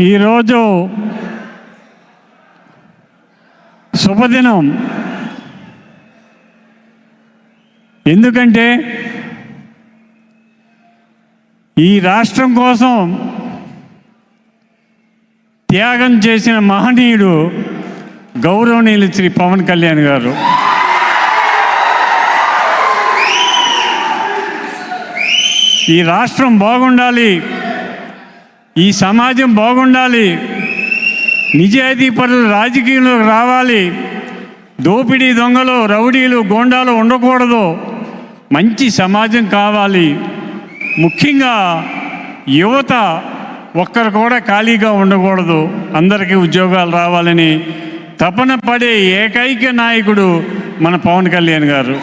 ఈరోజు శుభదినం. ఎందుకంటే ఈ రాష్ట్రం కోసం త్యాగం చేసిన మహనీయుడు గౌరవనీయులు శ్రీ పవన్ కళ్యాణ్ గారు. ఈ రాష్ట్రం బాగుండాలి. ఈ సమాజం బాగుండాలి. నిజాయితీ పరులు రాజకీయంలోకి రావాలి. దోపిడీ దొంగలు రౌడీలు గోండాలు ఉండకూడదు. మంచి సమాజం కావాలి. ముఖ్యంగా యువత ఒక్కరు కూడా ఖాళీగా ఉండకూడదు. అందరికీ ఉద్యోగాలు రావాలని తపన పడే ఏకైక నాయకుడు మన పవన్ కళ్యాణ్ గారు.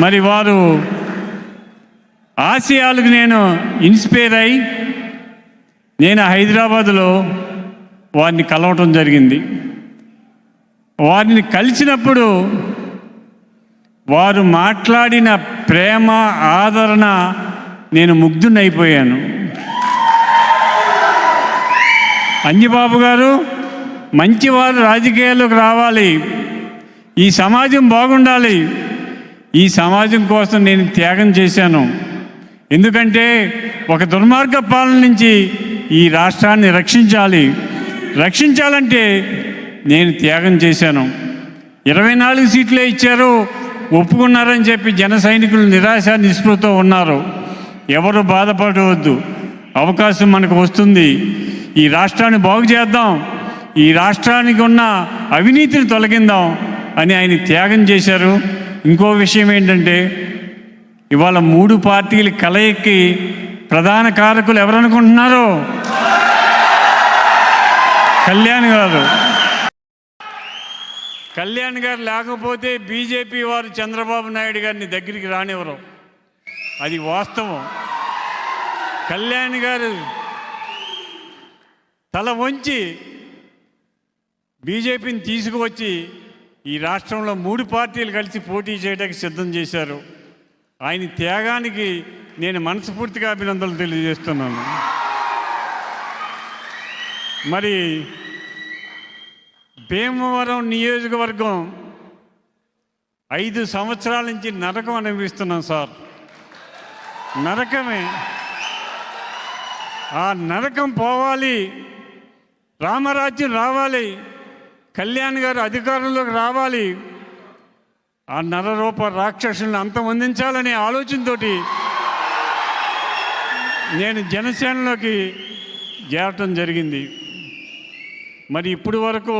మరి వారు ఆశయాలకు నేను ఇన్స్పైర్ అయి నేను హైదరాబాదులో వారిని కలవటం జరిగింది. వారిని కలిసినప్పుడు వారు మాట్లాడిన ప్రేమ ఆదరణ నేను ముగ్ధునైపోయాను. అంజిబాబు గారు మంచివారు రాజకీయాల్లోకి రావాలి. ఈ సమాజం బాగుండాలి. ఈ సమాజం కోసం నేను త్యాగం చేశాను. ఎందుకంటే ఒక దుర్మార్గ పాలన నుంచి ఈ రాష్ట్రాన్ని రక్షించాలి. రక్షించాలంటే నేను త్యాగం చేశాను. ఇరవై నాలుగు సీట్లే ఇచ్చారు ఒప్పుకున్నారని చెప్పి జన సైనికులు నిరాశ నిస్పృహతో ఉన్నారు. ఎవరు బాధపడవద్దు. అవకాశం మనకు వస్తుంది. ఈ రాష్ట్రాన్ని బాగు చేద్దాం. ఈ రాష్ట్రానికి ఉన్న అవినీతిని తొలగిందాం అని ఆయన త్యాగం చేశారు. ఇంకో విషయం ఏంటంటే ఇవాళ మూడు పార్టీల కలయికి ప్రధాన కారకులు ఎవరనుకుంటున్నారు? కళ్యాణ్ గారు. కళ్యాణ్ గారు లేకపోతే బీజేపీ వారు చంద్రబాబు నాయుడు గారిని దగ్గరికి రానివ్వరు. అది వాస్తవం. కళ్యాణ్ గారు తల వంచి బీజేపీని తీసుకువచ్చి ఈ రాష్ట్రంలో మూడు పార్టీలు కలిసి పోటీ చేయడానికి సిద్ధం చేశారు. ఆయన త్యాగానికి నేను మనస్ఫూర్తిగా అభినందనలు తెలియజేస్తున్నాను. మరి భీమవరం నియోజకవర్గం ఐదు సంవత్సరాల నుంచి నరకం అనుభవిస్తున్నాం సార్. నరకమే. ఆ నరకం పోవాలి రామరాజ్యం రావాలి కళ్యాణ్ గారు అధికారంలోకి రావాలి ఆ నరరూప రాక్షసులను అంతమొందించాలనే ఆలోచనతోటి నేను జనసేనలోకి చేరటం జరిగింది. మరి ఇప్పుడు వరకు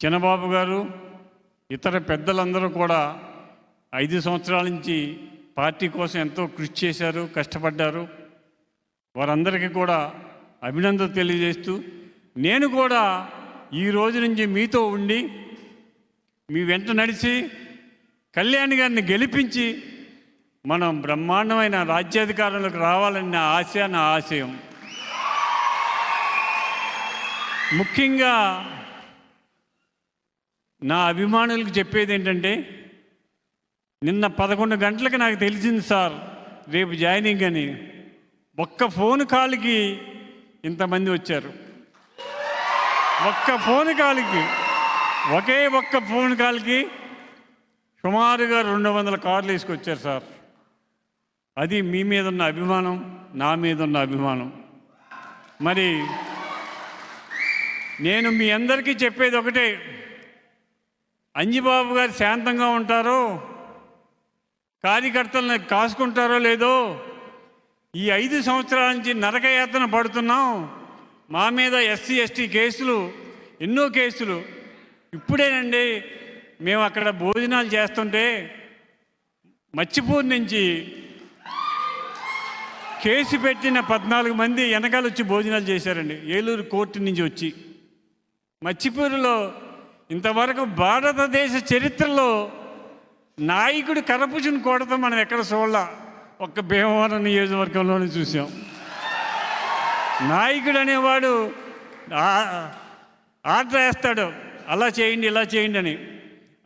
చిన్నబాబు గారు ఇతర పెద్దలందరూ కూడా ఐదు సంవత్సరాల నుంచి పార్టీ కోసం ఎంతో కృషి చేశారు కష్టపడ్డారు. వారందరికీ కూడా అభినందన తెలియజేస్తూ నేను కూడా ఈ రోజు నుంచి మీతో ఉండి మీ వెంట నడిచి కళ్యాణ్ గారిని గెలిపించి మనం బ్రహ్మాండమైన రాజ్యాధికారంలోకి రావాలని నా ఆశ నా ఆశయం. ముఖ్యంగా నా అభిమానులకు చెప్పేది ఏంటంటే నిన్న పదకొండు గంటలకు నాకు తెలిసింది సార్ రేపు జాయినింగ్ అని. ఒక్క ఫోన్ కాల్కి ఇంతమంది వచ్చారు. ఒక్క ఫోన్ కాల్కి. ఒకే ఒక్క ఫోన్ కాల్కి సుమారుగా రెండు వందల కార్లు వేసుకొచ్చారు సార్. అది మీ మీద ఉన్న అభిమానం నా మీద ఉన్న అభిమానం. మరి నేను మీ అందరికీ చెప్పేది ఒకటే. అంజిబాబు గారు శాంతంగా ఉంటారో కార్యకర్తలను కాసుకుంటారో లేదో ఈ ఐదు సంవత్సరాల నుంచి నరకయాతన పడుతున్నాం. మా మీద ఎస్సీ ఎస్టీ కేసులు ఎన్నో కేసులు. ఇప్పుడేనండి మేము అక్కడ భోజనాలు చేస్తుంటే మచ్చిపూర్ నుంచి కేసు పెట్టిన పద్నాలుగు మంది వెనకాల వచ్చి భోజనాలు చేశారండి. ఏలూరు కోర్టు నుంచి వచ్చి. మచ్చిపూరులో ఇంతవరకు భారతదేశ చరిత్రలో నాయకుడు కరపుచుని కొడతాం మనం ఎక్కడ చూడాల. ఒక్క భీమవరం నియోజకవర్గంలోనే చూసాం. నాయకుడు అనేవాడు ఆర్డర్ వేస్తాడు. అలా చేయండి ఇలా చేయండి అని.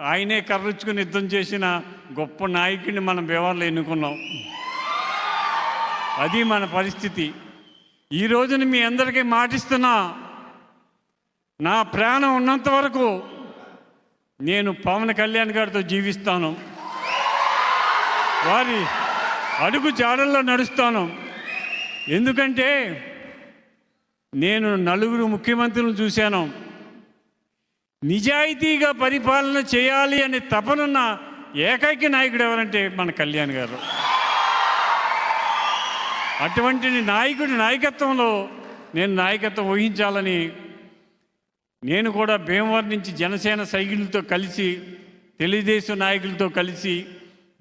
ఆయనే కర్రుచ్చుకుని యుద్ధం చేసిన గొప్ప నాయకుడిని మనం వివరాలు ఎన్నుకున్నాం. అది మన పరిస్థితి. ఈ రోజున మీ అందరికీ మాటిస్తున్నా నా ప్రాణం ఉన్నంత వరకు నేను పవన్ కళ్యాణ్ గారితో జీవిస్తాను. వారి అడుగు జాడల్లో నడుస్తాను. ఎందుకంటే నేను నలుగురు ముఖ్యమంత్రులను చూశాను. నిజాయితీగా పరిపాలన చేయాలి అనే తపనున్న ఏకైక నాయకుడు ఎవరంటే మన కళ్యాణ్ గారు. అటువంటి నాయకుడి నాయకత్వంలో నేను నాయకత్వం వహించాలని నేను కూడా భీమవరం నుంచి జనసేన సైకిళ్ళతో కలిసి తెలుగుదేశం నాయకులతో కలిసి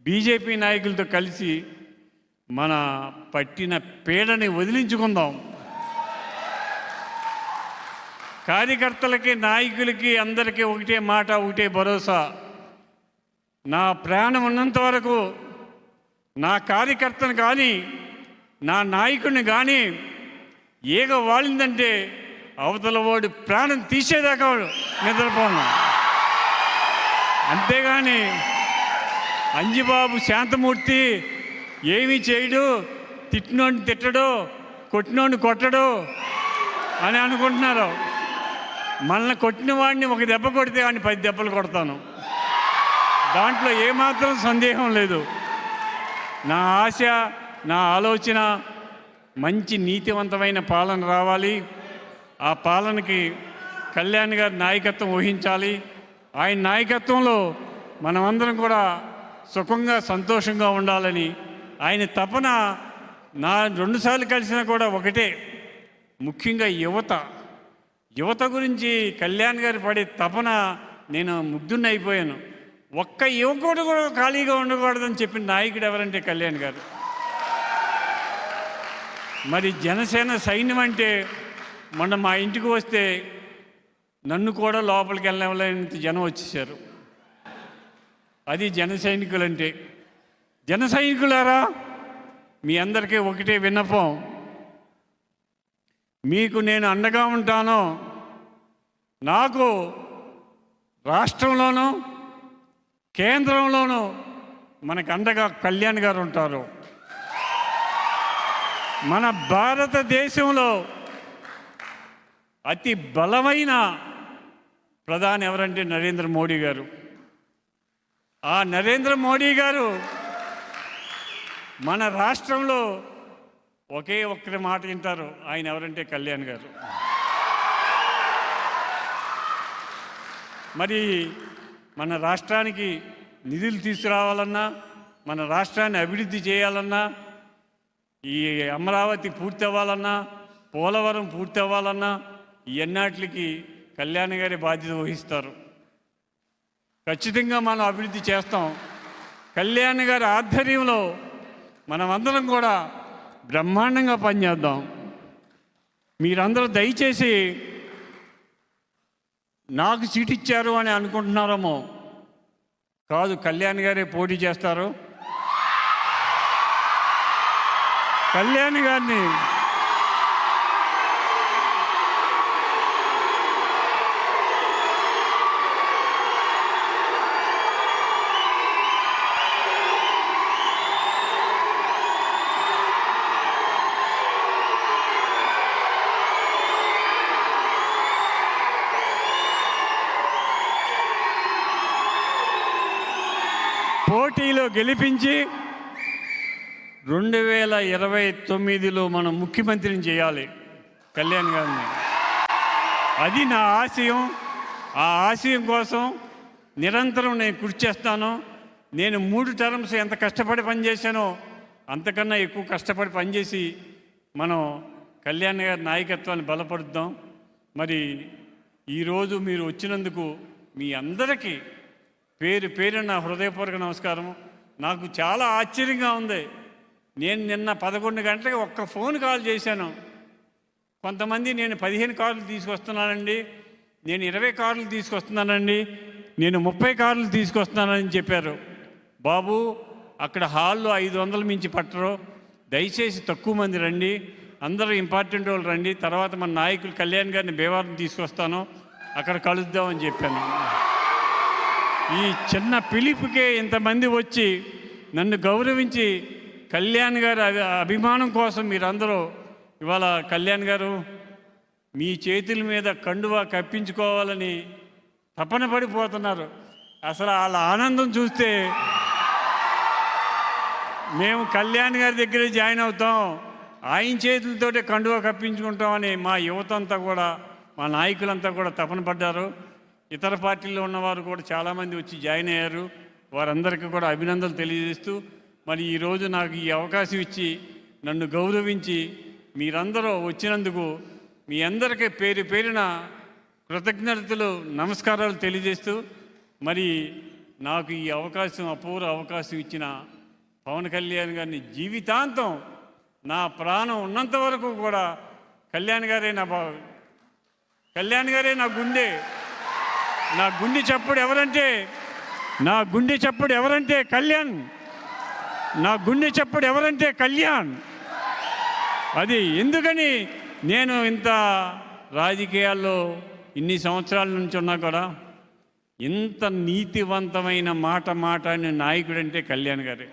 బీజేపీ నాయకులతో కలిసి మన పట్టిన పీడని వదిలించుకుందాం. కార్యకర్తలకి నాయకులకి అందరికీ ఒకటే మాట ఒకటే భరోసా. నా ప్రాణం ఉన్నంత వరకు నా కార్యకర్తను కానీ నా నాయకుడిని కానీ ఏగ వాలిందంటే అవతల వాడు ప్రాణం తీసేదాకా నిద్రపోను. అంతేగాని అంజిబాబు శాంతమూర్తి ఏమీ చేయడు తిట్టినోడిని తిట్టడు కొట్టినోడిని కొట్టడు అని అనుకుంటున్నారు. మనల్ని కొట్టిన వాడిని ఒక దెబ్బ కొడితే వాడిని పది దెబ్బలు కొడతాను. దాంట్లో ఏమాత్రం సందేహం లేదు. నా ఆశ నా ఆలోచన మంచి నీతివంతమైన పాలన రావాలి. ఆ పాలనకి కళ్యాణ్ గారి నాయకత్వం వహించాలి. ఆయన నాయకత్వంలో మనమందరం కూడా సుఖంగా సంతోషంగా ఉండాలని ఆయన తపన నా రెండుసార్లు కలిసినా కూడా ఒకటే. ముఖ్యంగా యువత. యువత గురించి కళ్యాణ్ గారు పడే తపన నేను ముగ్ధున్నైపోయాను ఒక్క యువకుడు కూడా ఖాళీగా ఉండకూడదని చెప్పిన నాయకుడు ఎవరంటే కళ్యాణ్ గారు. మరి జనసేన సైన్యం అంటే మొన్న మా ఇంటికి వస్తే నన్ను కూడా లోపలికి వెళ్ళలేనంత జనం వచ్చేసారు అది జన సైనికులంటే. జన సైనికులారా? మీ అందరికీ ఒకటే విన్నపం. మీకు నేను అండగా ఉంటాను. నాకు రాష్ట్రంలోనూ కేంద్రంలోనూ మనకు అండగా కళ్యాణ్ గారు ఉంటారు. మన భారతదేశంలో అతి బలమైన ప్రధాని ఎవరంటే నరేంద్ర మోడీ గారు. ఆ నరేంద్ర మోడీ గారు మన రాష్ట్రంలో ఒకే ఒక్కరి మాట వింటారు. ఆయన ఎవరంటే కళ్యాణ్ గారు. మరి మన రాష్ట్రానికి నిధులు తీసుకురావాలన్నా మన రాష్ట్రాన్ని అభివృద్ధి చేయాలన్నా ఈ అమరావతి పూర్తి అవ్వాలన్నా పోలవరం పూర్తి అవ్వాలన్నా ఎన్నాటికి కళ్యాణ్ గారి బాధ్యత వహిస్తారు. ఖచ్చితంగా మనం అభివృద్ధి చేస్తాం. కళ్యాణ్ గారి ఆధ్వర్యంలో మనమందరం కూడా బ్రహ్మాండంగా పనిచేద్దాం మీరందరూ దయచేసి నాకు సీట్ ఇచ్చారు అని అనుకుంటున్నారేమో. కాదు కళ్యాణ్ గారే పోటీ చేస్తారు. కళ్యాణ్ గారిని గెలిపించి రెండు వేల ఇరవై తొమ్మిదిలో మనం ముఖ్యమంత్రిని చేయాలి. కళ్యాణ్ గారిని. అది నా ఆశయం. ఆ ఆశయం కోసం నిరంతరం నేను కృషి చేస్తాను. నేను మూడు టర్మ్స్ ఎంత కష్టపడి పనిచేశానో అంతకన్నా ఎక్కువ కష్టపడి పనిచేసి మనం కళ్యాణ్ గారి నాయకత్వాన్ని బలపడుద్దాం మరి ఈరోజు మీరు వచ్చినందుకు మీ అందరికీ పేరు పేరున్న హృదయపూర్వక నమస్కారం నాకు చాలా ఆశ్చర్యంగా ఉంది. నేను నిన్న పదకొండు గంటలకు ఒక్క ఫోన్ కాల్ చేశాను. కొంతమంది నేను పదిహేను కార్లు తీసుకొస్తున్నానండి నేను ఇరవై కార్లు తీసుకొస్తున్నానండి నేను ముప్పై కార్లు తీసుకొస్తున్నానని చెప్పారు. బాబు అక్కడ హాల్లో ఐదు వందల మించి పట్టరు. దయచేసి తక్కువ మంది రండి అందరూ ఇంపార్టెంట్ వాళ్ళు రండి తర్వాత మన నాయకులు కళ్యాణ్ గారిని భీవారం తీసుకొస్తాను అక్కడ కలుద్దామని చెప్పాను. ఈ చిన్న పిలుపుకే ఇంతమంది వచ్చి నన్ను గౌరవించి కళ్యాణ్ గారి అభి అభిమానం కోసం మీరందరూ ఇవాళ కళ్యాణ్ గారు మీ చేతుల మీద కండువా కప్పించుకోవాలని తపన పడిపోతున్నారు. అసలు వాళ్ళ ఆనందం చూస్తే మేము కళ్యాణ్ గారి దగ్గరే జాయిన్ అవుతాం ఆయన చేతులతోటే కండువా కప్పించుకుంటామని మా యువత అంతా కూడా మా నాయకులంతా కూడా తపన పడ్డారు. ఇతర పార్టీల్లో ఉన్నవారు కూడా చాలామంది వచ్చి జాయిన్ అయ్యారు. వారందరికీ కూడా అభినందనలు తెలియజేస్తూ మరి ఈరోజు నాకు ఈ అవకాశం ఇచ్చి నన్ను గౌరవించి మీరందరూ వచ్చినందుకు మీ అందరికీ పేరు పేరిన కృతజ్ఞతలు నమస్కారాలు తెలియజేస్తూ మరి నాకు ఈ అవకాశం అపూర్వ అవకాశం ఇచ్చిన పవన్ కళ్యాణ్ గారిని జీవితాంతం నా ప్రాణం ఉన్నంత వరకు కూడా కళ్యాణ్ గారే నా బా కళ్యాణ్ గారే నా గుండె. నా గుండె చప్పుడు ఎవరంటే నా గుండె చప్పుడు ఎవరంటే కళ్యాణ్. నా గుండె చప్పుడు ఎవరంటే కళ్యాణ్. అది ఎందుకని నేను ఇంత రాజకీయాల్లో ఇన్ని సంవత్సరాల నుంచి ఉన్నా కూడా ఇంత నీతివంతమైన మాట మాట్లాడిన నాయకుడు అంటే కళ్యాణ్ గారే.